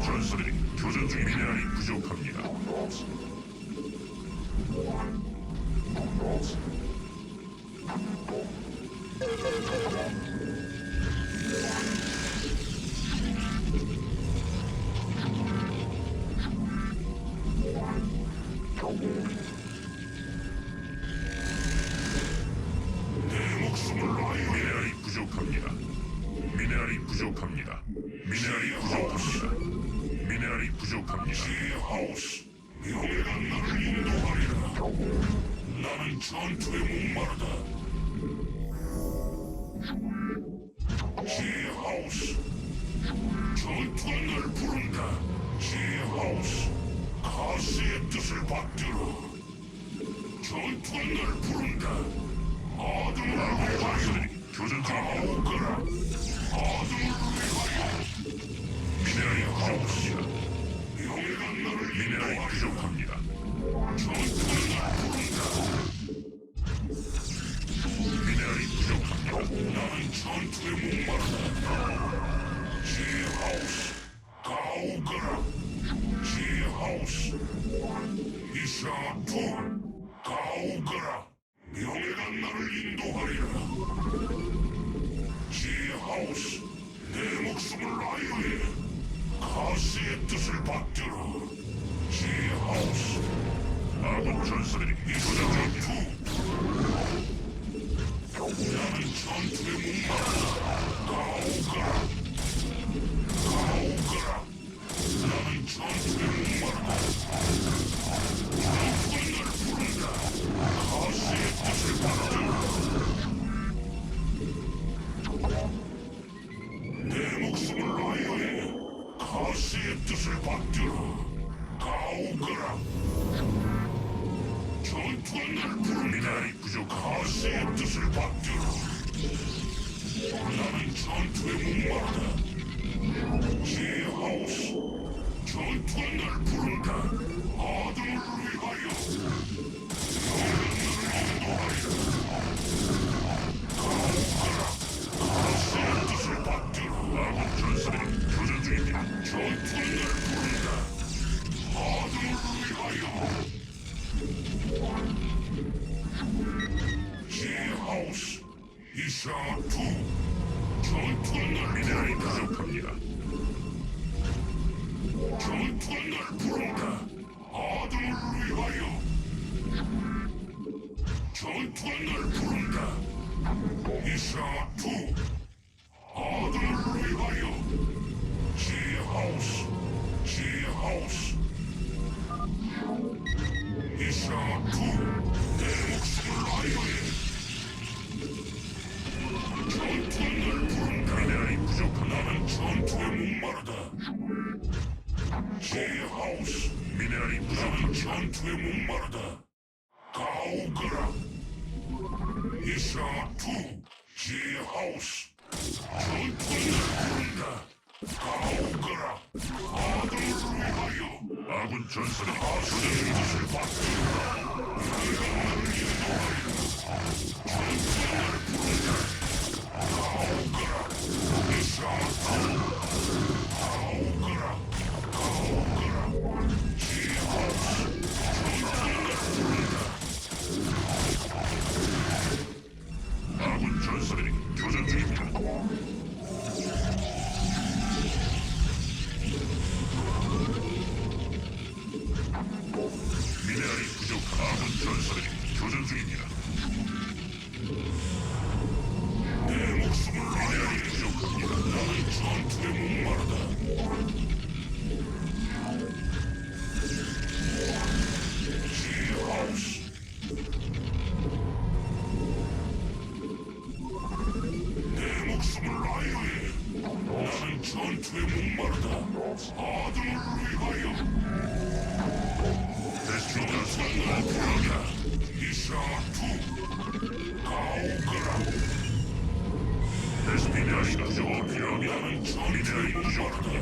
건설이 교전 중인 미네랄이 부족합니다. 당신은 교전사가 오거라. 어둠을 위하여. 미네랄이 부족합니다. 용의가 너를 미네랄이 부족합니다. 전투는 부른다. 불날 부른다. 이사 Solitary Jordan.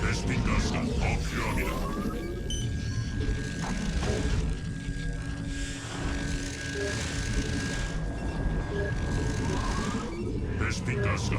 베스핀 가스가 더 필요합니다. 베스핀 가스가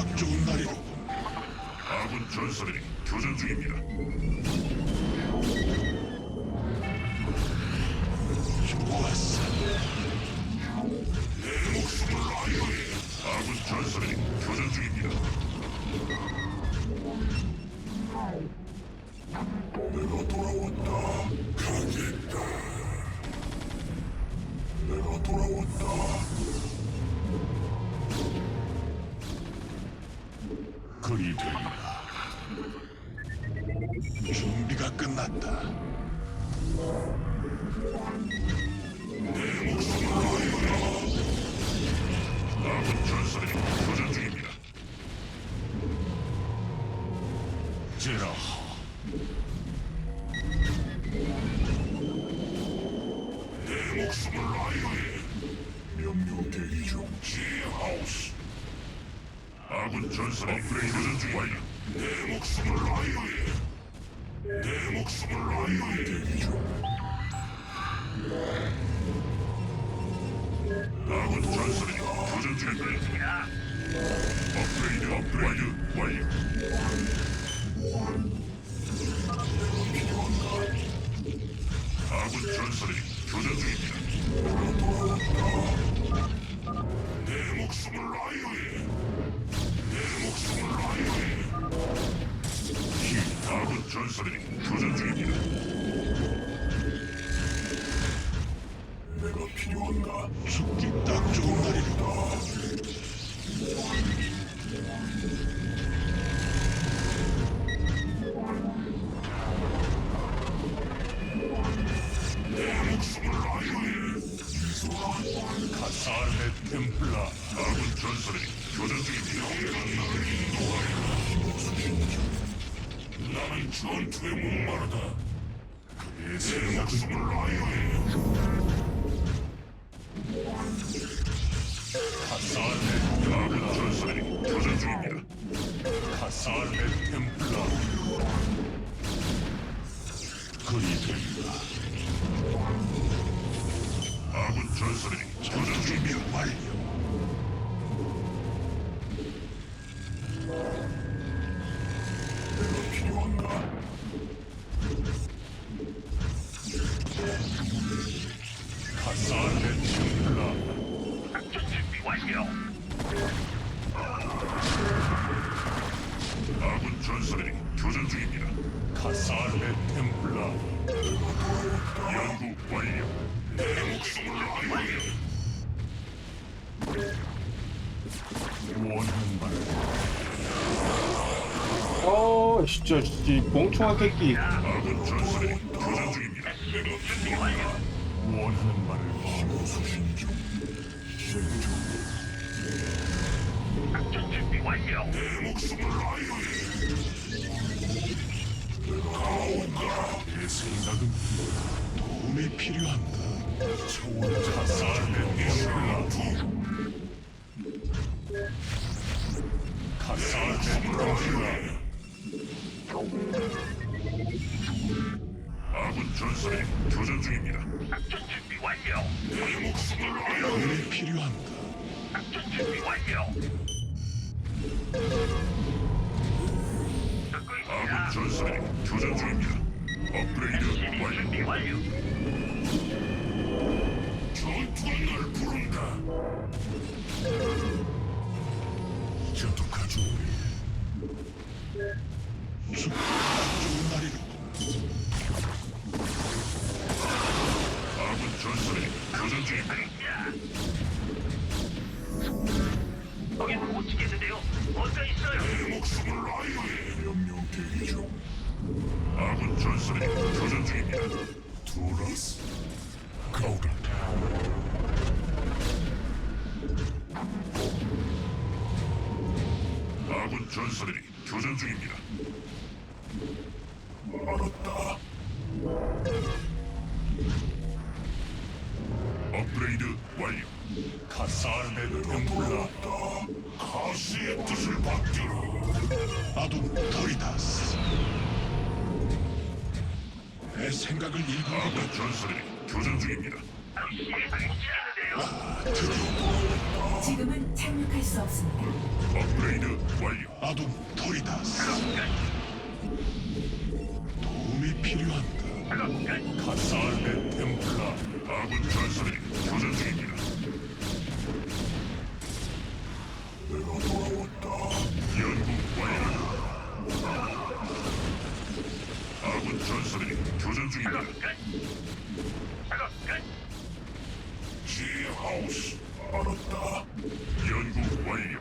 딱 좋은 날이로군. 아군 전사들이 교전 중입니다. 내 목숨을 아이오해. 명령 대기 중. 지하우스. 아군 전선이 업그레이드 중 완료. 내 목숨을 아이오해. 내 목숨을 아이오해. 대기 중. 아군 전선이 도전 중입니다. 이 멍청한 새끼. 아군 템플 전선이 교전 중입니다. 작전 준비 완료. 내 목숨을. 도움이 필요한가? 작전 준비 완료. 듣고 있습니다. 아군 전선이 교전 중입니다. 업그레이드 완료. 준비 완료. 전투가 날 부른다. 전투가죠. 좋은 중입니다. 거긴. 아군 전선이 교전 중입니다. 업그레이드 완료. 가사르의 템플라 가시의 뜻을 받들어 아둠 도리다스 내 생각을 읽어 아군 전설이 교전 중입니다 시행하겠는데요. 지금은 착륙할 수 없습니다. 업그레이드 완료 아둠 도리다스 도움이 필요한 가사르의 템플라 아군 전설이 교전 중입니다 내가 돌아왔다 연구 완료 아군 전설이 교전 중입니다 끝. 지하우스 알았다 연구 완료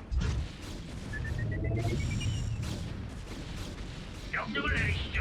명령을 내리시죠.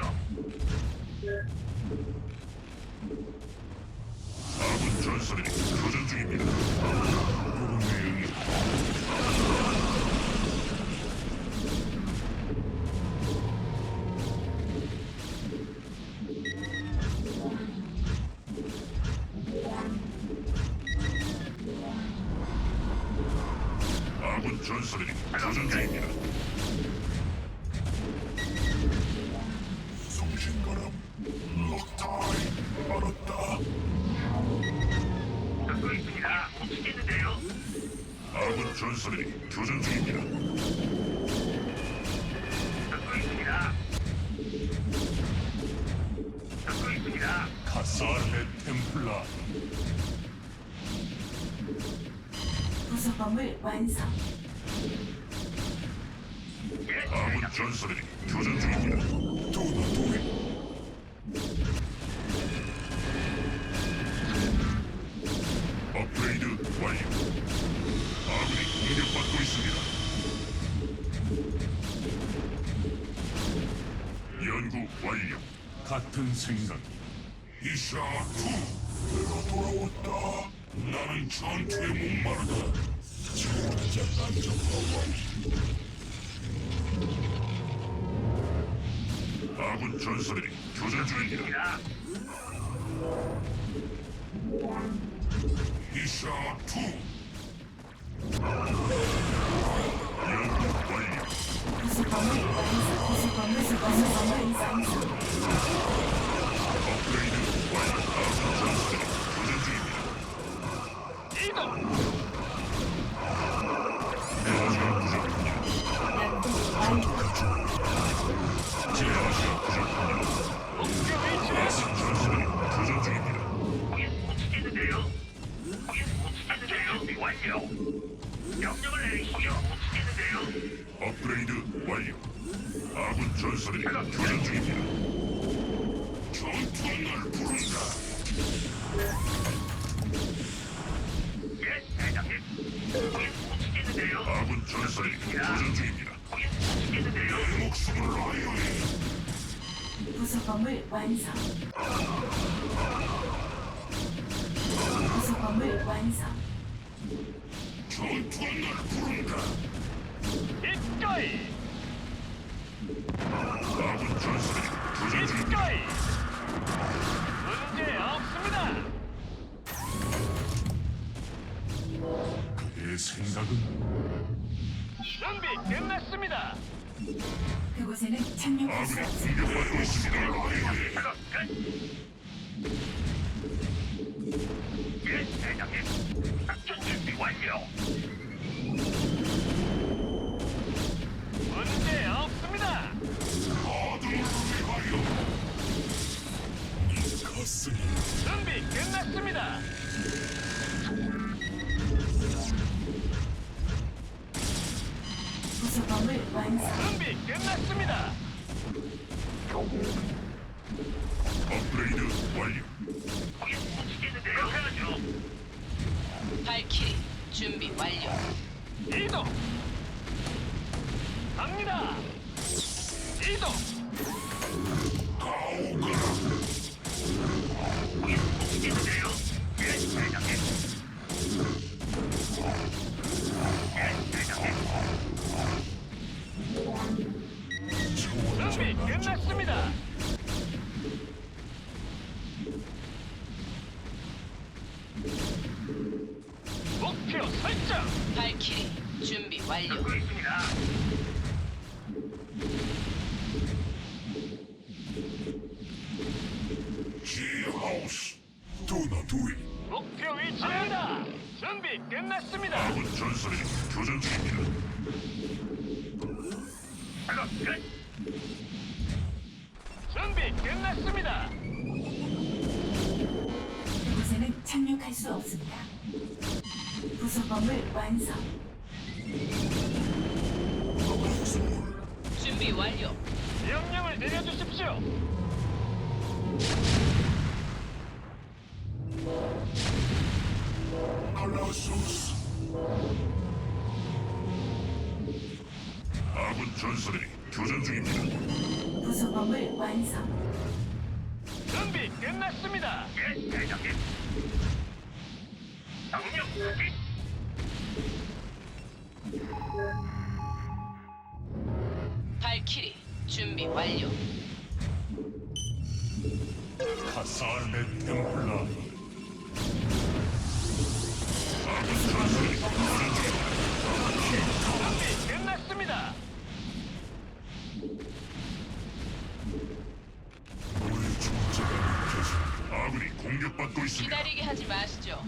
사르의 템플라 부속 건물 완성. 예, 아군 전설이 교전 중입니다. 도나 도이. 전설이 교전 중입니다. 이샤투 연구 완료. 부속 건물 완성. 부속 건물 부속 건물 완성. 전투가 날 부른다. 이꺼이, 아군 전설이 교전 중입니다. 이꺼이. 문제 없습니다. 그의 생각은 준비 끝났습니다. 그곳에는 착륙할 수 없습니다. 완성. 준비 끝났습니다. 업그레이드 완료. 거긴 못 치겠는데요. 하죠. 발키리 준비 완료. 이동. 갑니다. 이동. 치겠는데요. 완료. 듣고 있습니다. 지하우스. 도나 두이. 목표 위치입니다. 준비 끝났습니다. 아군 전설이 교전 중입니다. 작업 끝. 준비 끝났습니다. 그곳에는 착륙할 수 없습니다. 부속범을 완성. 준비 완료. 명령을 내려주십시오. 알라소스. 아군 전설이 교전 중입니다. 부속범을 완성. 준비 끝났습니다. 예, 대장님. 템플라 준비 끝났습니다. 너의 존재가 느껴져. 아군이 공격받고 있습니다. 기다리게 하지 마시죠.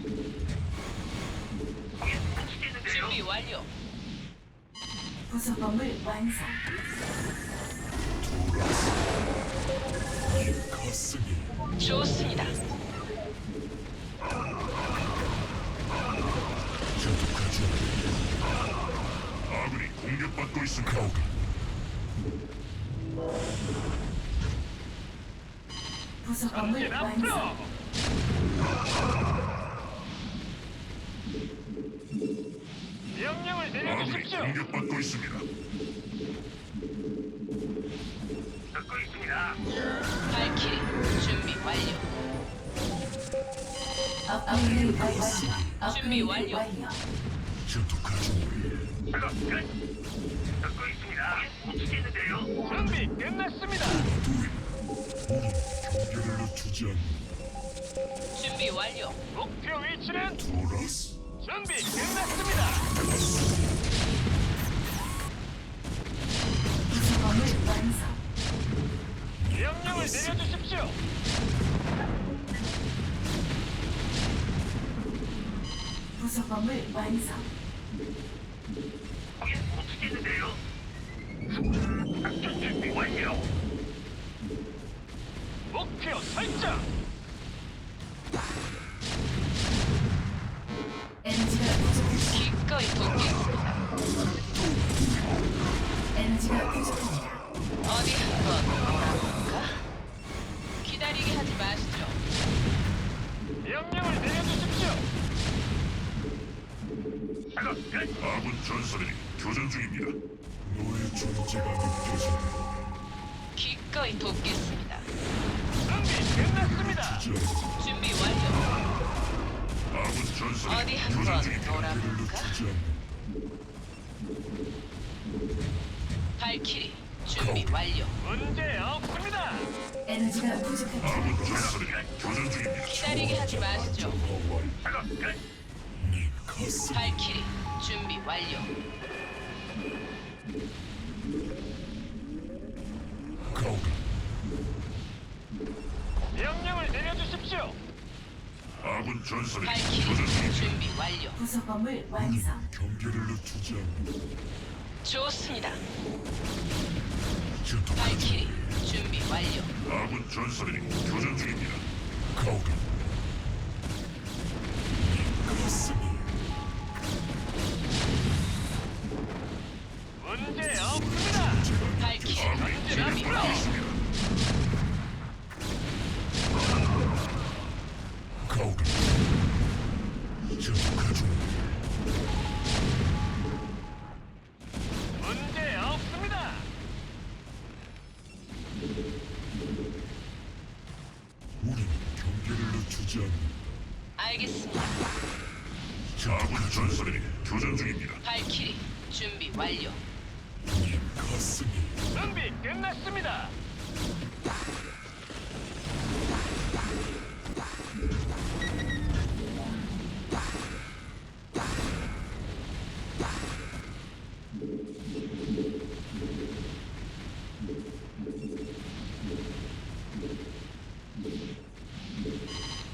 아군이. 공격받고 있습니다. 듣고 있습니다. 발키리 준비 완료. 업그레이드 완료. 준비 완료. 작업 끝. 듣고 있습니다. 못 치겠는데요. 준비 끝났습니다. 경계를 늦추지 않는 준비 완료. 목표 위치는 도라스. 준비 끝났습니다. 부속범을 완성. 명령을 내려주십시오. 부속범을 완성. 전설의 발키리 준비 완료. 구속범을 완성. 음, 경계를 늦추지 않고 좋습니다. 발키리 준비 완료. 아군 전설이 교전 중입니다. 가오르 아군 전설이 교전 중입니다. 발키리 준비 완료. 가슴이 준비 끝났습니다.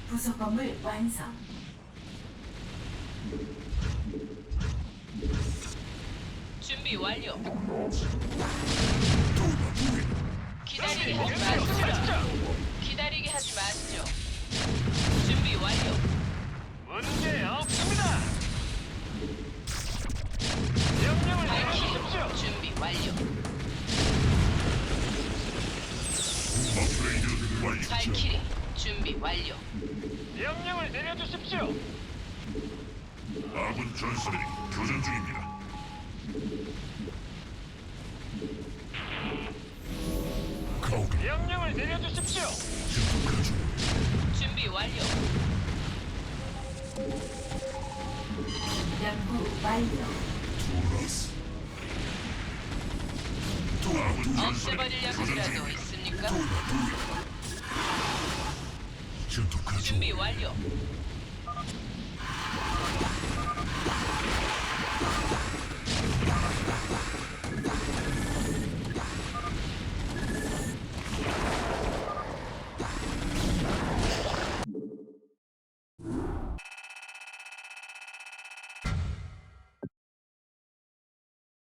부속건물 완성. 발키리 준비 완료. 명령을 내려주십시오. 아군 전설이 교전 중입니다.